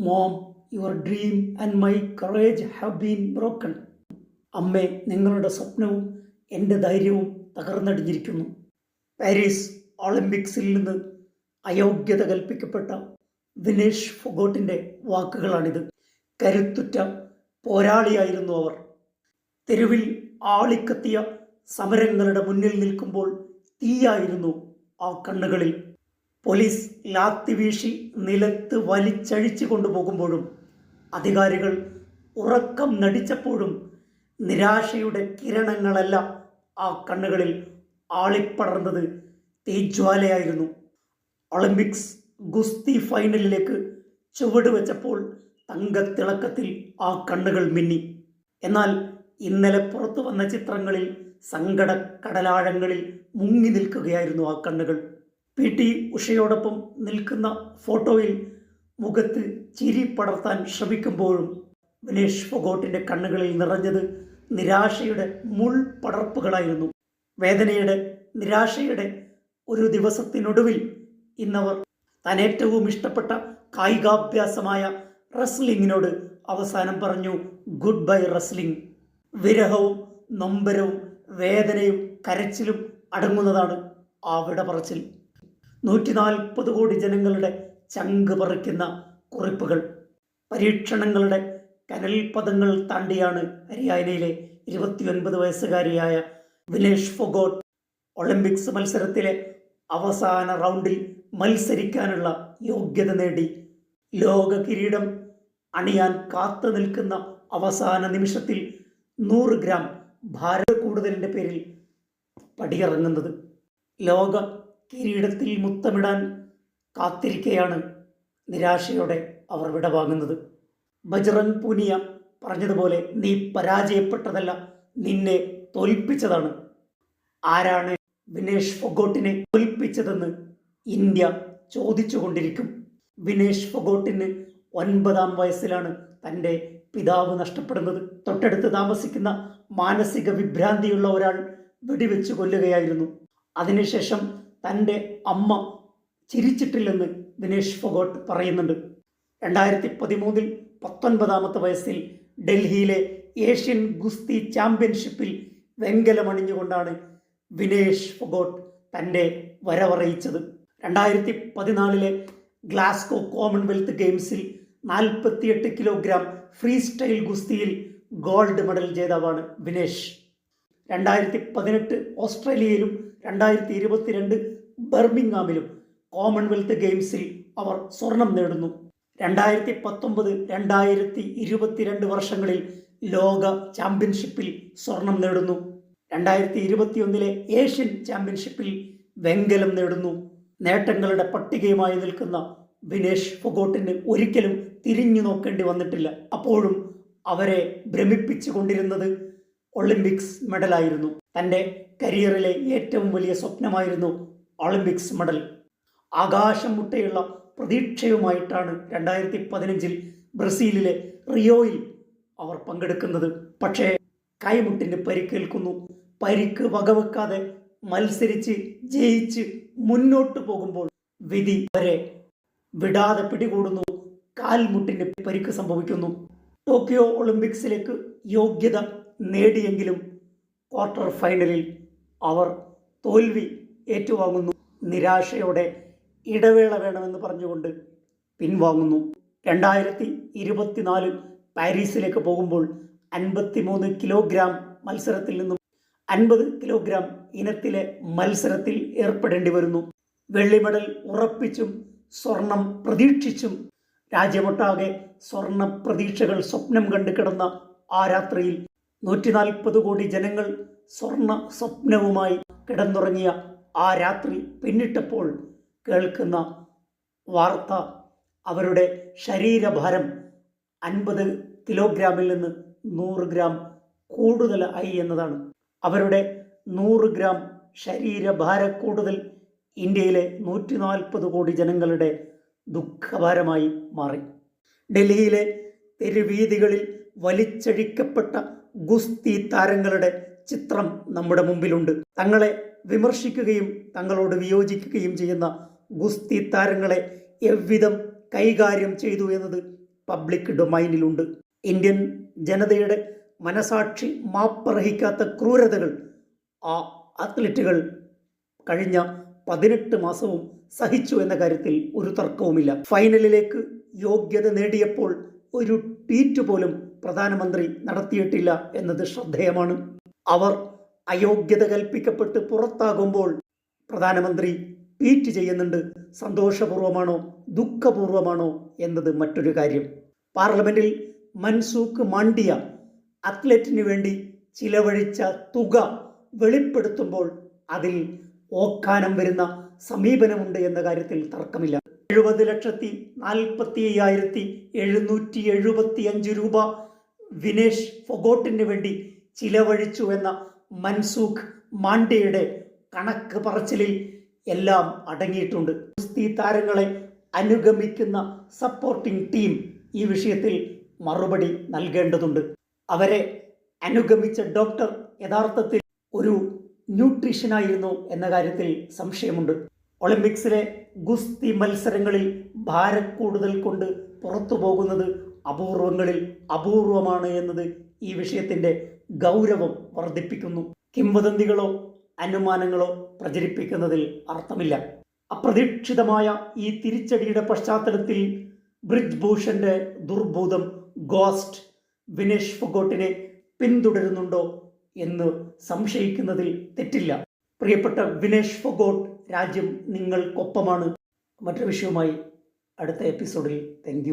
Mom your dream and my courage have been broken അമ്മേ നിങ്ങളുടെ സ്വപ്നവും എന്റെ ധൈര്യവും തകർന്നടിഞ്ഞിരിക്കുന്നു. പാരീസ് ഒളിമ്പിക്സിൽ നിന്ന് അയോഗ്യത കൽപ്പിക്കപ്പെട്ട വിനേഷ് ഫൊഗോട്ടിന്റെ വാക്കുകളാണിത്. കരുത്തുറ്റ പോരാളിയായിരുന്നു അവർ. തെരുവിൽ ആളിക്കത്തിയ സമരങ്ങളുടെ മുന്നിൽ നിൽക്കുമ്പോൾ തീയായിരുന്നു ആ കണ്ണുകളിൽ. പോലീസ് ലാത്തി വീശി നിലത്ത് വലിച്ചഴിച്ചു കൊണ്ടുപോകുമ്പോഴും അധികാരികൾ ഉറക്കം നടിച്ചപ്പോഴും നിരാശയുടെ കിരണങ്ങളല്ല ആ കണ്ണുകളിൽ ആളിപ്പടർന്നത് തീജ്വാലയായിരുന്നു. ഒളിമ്പിക്സ് ഗുസ്തി ഫൈനലിലേക്ക് ചുവട് വെച്ചപ്പോൾ തങ്കത്തിളക്കത്തിൽ ആ കണ്ണുകൾ മിന്നി. എന്നാൽ ഇന്നലെ പുറത്തു വന്ന ചിത്രങ്ങളിൽ സങ്കട കടലാഴങ്ങളിൽ മുങ്ങി നിൽക്കുകയായിരുന്നു ആ കണ്ണുകൾ. പി ടി ഉഷയോടൊപ്പം നിൽക്കുന്ന ഫോട്ടോയിൽ മുഖത്ത് ചിരി പടർത്താൻ ശ്രമിക്കുമ്പോഴും വിനേഷ് ഫൊഗോട്ടിന്റെ കണ്ണുകളിൽ നിറഞ്ഞത് നിരാശയുടെ മുൾ പടർപ്പുകളായിരുന്നു. വേദനയുടെ നിരാശയുടെ ഒരു ദിവസത്തിനൊടുവിൽ ഇന്നവർ തനേറ്റവും ഇഷ്ടപ്പെട്ട കായികാഭ്യാസമായ റെസ്ലിങ്ങിനോട് അവസാനം പറഞ്ഞു ഗുഡ് ബൈ റെസ്ലിംഗ്. വിരഹവും നൊമ്പരവും വേദനയും കരച്ചിലും അടങ്ങുന്നതാണ് ആ പറച്ചിൽ നൂറ്റി നാൽപ്പത് കോടി ജനങ്ങളുടെ ചങ്ക് പറിക്കുന്ന കുറിപ്പുകൾ. പരീക്ഷണങ്ങളുടെ കനൽ പദങ്ങൾ താണ്ടിയാണ് ഹരിയാനയിലെ ഇരുപത്തിയൊൻപത് വയസ്സുകാരിയായ വിനേഷ് ഫൊഗോട്ട് ഒളിമ്പിക്സ് മത്സരത്തിലെ അവസാന റൗണ്ടിൽ മത്സരിക്കാനുള്ള യോഗ്യത നേടി. ലോക കിരീടം അണിയാൻ കാത്തു നിൽക്കുന്ന അവസാന നിമിഷത്തിൽ നൂറ് ഗ്രാം ഭാരത കൂടുതലിന്റെ പേരിൽ പടിയിറങ്ങുന്നത്. ലോക കിരീടത്തിൽ മുത്തമിടാൻ കാത്തിരിക്കെയാണ് നിരാശയോടെ അവർ വിടവാങ്ങുന്നത് ബജ്റംഗ് പൂനിയ പറഞ്ഞതുപോലെ നീ പരാജയപ്പെട്ടതല്ല നിന്നെ തോൽപ്പിച്ചതാണ്. ആരാണ് വിനേഷ് ഫൊഗോട്ടിനെ തോൽപ്പിച്ചതെന്ന് ഇന്ത്യ ചോദിച്ചുകൊണ്ടിരിക്കും. വിനേഷ് ഫൊഗോട്ടിന് ഒൻപതാം വയസ്സിലാണ് തന്റെ പിതാവ് നഷ്ടപ്പെടുന്നത്. തൊട്ടടുത്ത് താമസിക്കുന്ന മാനസിക വിഭ്രാന്തിയുള്ള ഒരാൾ വെടിവെച്ച് കൊല്ലുകയായിരുന്നു. അതിനുശേഷം തന്റെ അമ്മ ചിരിച്ചിട്ടില്ലെന്ന് ദിനേഷ് ഫൊഗോട്ട് പറയുന്നുണ്ട്. രണ്ടായിരത്തി പതിമൂന്നിൽ പത്തൊൻപതാമത്തെ വയസ്സിൽ ഡൽഹിയിലെ ഏഷ്യൻ ഗുസ്തി ചാമ്പ്യൻഷിപ്പിൽ വെങ്കലമണിഞ്ഞുകൊണ്ടാണ് വിനേഷ് ഫൊഗോട്ട് തന്റെ വരവറിയിച്ചത്. രണ്ടായിരത്തി പതിനാലിലെ ഗ്ലാസ്കോ കോമൺവെൽത്ത് ഗെയിംസിൽ നാൽപ്പത്തിയെട്ട് കിലോഗ്രാം ഫ്രീ സ്റ്റൈൽ ഗുസ്തിയിൽ ഗോൾഡ് മെഡൽ ജേതാവാണ് വിനേഷ്. രണ്ടായിരത്തി പതിനെട്ട് ഓസ്ട്രേലിയയിലും രണ്ടായിരത്തി ഇരുപത്തിരണ്ട് ബർമിംഗാമിലും കോമൺവെൽത്ത് ഗെയിംസിൽ അവർ സ്വർണം നേടുന്നു. രണ്ടായിരത്തി പത്തൊമ്പത് രണ്ടായിരത്തി ഇരുപത്തിരണ്ട് വർഷങ്ങളിൽ ലോക ചാമ്പ്യൻഷിപ്പിൽ സ്വർണം നേടുന്നു. രണ്ടായിരത്തി ഇരുപത്തിയൊന്നിലെ ഏഷ്യൻ ചാമ്പ്യൻഷിപ്പിൽ വെങ്കലം നേടുന്നു. നേട്ടങ്ങളുടെ പട്ടികയുമായി നിൽക്കുന്ന വിനേഷ് ഫൊഗോട്ടിന് ഒരിക്കലും തിരിഞ്ഞു നോക്കേണ്ടി വന്നിട്ടില്ല. അപ്പോഴും അവരെ ഭ്രമിപ്പിച്ചു കൊണ്ടിരുന്നത് ഒളിമ്പിക്സ് മെഡലായിരുന്നു. തന്റെ കരിയറിലെ ഏറ്റവും വലിയ സ്വപ്നമായിരുന്നു ഒളിമ്പിക്സ് മെഡൽ. ആകാശം മുട്ടയുള്ള പ്രതീക്ഷയുമായിട്ടാണ് രണ്ടായിരത്തി പതിനഞ്ചിൽ ബ്രസീലിലെ റിയോയിൽ അവർ പങ്കെടുക്കുന്നത്. പക്ഷേ കൈമുട്ടിന് പരിക്കേൽക്കുന്നു. പരിക്ക് വകവെക്കാതെ മത്സരിച്ച് ജയിച്ച് മുന്നോട്ട് പോകുമ്പോൾ വിധി വരെ വിടാതെ പിടികൂടുന്നു. കാൽമുട്ടിന് പരിക്ക് സംഭവിക്കുന്നു. ടോക്കിയോ ഒളിമ്പിക്സിലേക്ക് യോഗ്യത നേടിയെങ്കിലും ക്വാർട്ടർ ഫൈനലിൽ അവർ തോൽവി ഏറ്റുവാങ്ങുന്നു. നിരാശയോടെ ഇടവേള വേണമെന്ന് പറഞ്ഞുകൊണ്ട് പിൻവാങ്ങുന്നു. രണ്ടായിരത്തി ഇരുപത്തിനാല് പാരീസിലേക്ക് പോകുമ്പോൾ അൻപത്തിമൂന്ന് കിലോഗ്രാം മത്സരത്തിൽ നിന്നും അൻപത് കിലോഗ്രാം ഇനത്തിലെ മത്സരത്തിൽ ഏർപ്പെടേണ്ടി വരുന്നു. വെള്ളി മെഡൽ ഉറപ്പിച്ചും സ്വർണം പ്രതീക്ഷിച്ചും രാജ്യമൊട്ടാകെ സ്വർണ പ്രതീക്ഷകൾ സ്വപ്നം കണ്ടു കിടന്ന ആ രാത്രിയിൽ നൂറ്റി നാൽപ്പത് കോടി ജനങ്ങൾ സ്വർണ സ്വപ്നവുമായി കിടന്നുറങ്ങിയ ആ രാത്രി പിന്നിട്ടപ്പോൾ കേൾക്കുന്ന വാർത്ത അവരുടെ ശരീരഭാരം അൻപത് കിലോഗ്രാമിൽ നിന്ന് നൂറ് ഗ്രാം കൂടുതലായി എന്നതാണ്. അവരുടെ നൂറ് ഗ്രാം ശരീരഭാര കൂടുതൽ ഇന്ത്യയിലെ നൂറ്റി നാൽപ്പത് കോടി ജനങ്ങളുടെ ദുഃഖഭാരമായി മാറി. ഡൽഹിയിലെ തെരുവീതികളിൽ വലിച്ചഴിക്കപ്പെട്ട ഗുസ്തി താരങ്ങളുടെ ചിത്രം നമ്മുടെ മുമ്പിലുണ്ട്. തങ്ങളെ വിമർശിക്കുകയും തങ്ങളോട് വിയോജിക്കുകയും ചെയ്യുന്ന ഗുസ്തി താരങ്ങളെ എவ்விധം കൈകാര്യം ചെയ്തു എന്നത് പബ്ലിക് ഡൊമൈനിലുണ്ട്. ഇന്ത്യൻ ജനതയുടെ മനസാക്ഷി മാപ്പർഹിക്കാത്ത ക്രൂരതകൾ ആ അത്ലറ്റുകൾ കഴിഞ്ഞ പതിനെട്ട് മാസവും സഹിച്ചു എന്ന കാര്യത്തിൽ ഒരു തർക്കവുമില്ല. ഫൈനലിലേക്ക് യോഗ്യത നേടിയപ്പോൾ ഒരു ട്വീറ്റ് പോലും പ്രധാനമന്ത്രി നടത്തിയിട്ടില്ല എന്നത് ശ്രദ്ധേയമാണ്. അവർ അയോഗ്യത കൽപ്പിക്കപ്പെട്ട് പുറത്താകുമ്പോൾ പ്രധാനമന്ത്രി ട്വീറ്റ് ചെയ്യുന്നുണ്ട്. സന്തോഷപൂർവമാണോ ദുഃഖപൂർവമാണോ എന്നത് മറ്റൊരു കാര്യം. പാർലമെന്റിൽ മൻസൂഖ് മാണ്ഡിയ അത്ലറ്റിന് വേണ്ടി ചിലവഴിച്ച തുക വെളിപ്പെടുത്തുമ്പോൾ അതിൽ ഓക്കാനം വരുന്ന സമീപനമുണ്ട് എന്ന കാര്യത്തിൽ തർക്കമില്ല. എഴുപത് ലക്ഷത്തി നാൽപ്പത്തി അയ്യായിരത്തി എഴുന്നൂറ്റി എഴുപത്തി അഞ്ച് രൂപ വിനേഷ് ഫൊഗോട്ടിന് വേണ്ടി ചിലവഴിച്ചു എന്ന മൻസൂഖ് മാണ്ഡ്യയുടെ കണക്ക് പറച്ചിലിൽ എല്ലാം അടങ്ങിയിട്ടുണ്ട്. ഗുസ്തി താരങ്ങളെ അനുഗമിക്കുന്ന സപ്പോർട്ടിംഗ് ടീം ഈ വിഷയത്തിൽ മറുപടി നൽകേണ്ടതുണ്ട്. അവരെ അനുഗമിച്ച ഡോക്ടർ യഥാർത്ഥത്തിൽ ഒരു ന്യൂട്രീഷനായിരുന്നു എന്ന കാര്യത്തിൽ സംശയമുണ്ട്. ഒളിമ്പിക്സിലെ ഗുസ്തി മത്സരങ്ങളിൽ ഭാരക്കൂടുതൽ കൊണ്ട് പുറത്തു പോകുന്നത് അപൂർവങ്ങളിൽ അപൂർവമാണ് എന്നത് ഈ വിഷയത്തിന്റെ ഗൗരവം വർദ്ധിപ്പിക്കുന്നു. കിംവദന്തികളോ അനുമാനങ്ങളോ പ്രചരിപ്പിക്കുന്നതിൽ അർത്ഥമില്ല. അപ്രതീക്ഷിതമായ ഈ തിരിച്ചടിയുടെ പശ്ചാത്തലത്തിൽ ബ്രിജ് ഭൂഷന്റെ ദുർഭൂതം ഗോസ്റ്റ് വിനേഷ് ഫൊഗോട്ടിനെ പിന്തുടരുന്നുണ്ടോ എന്ന് സംശയിക്കുന്നതിൽ തെറ്റില്ല. പ്രിയപ്പെട്ട വിനേഷ് ഫൊഗോട്ട് രാജ്യം നിങ്ങൾക്കൊപ്പമാണ്. മറ്റൊരു വിഷയവുമായി അടുത്ത എപ്പിസോഡിൽ. താങ്ക്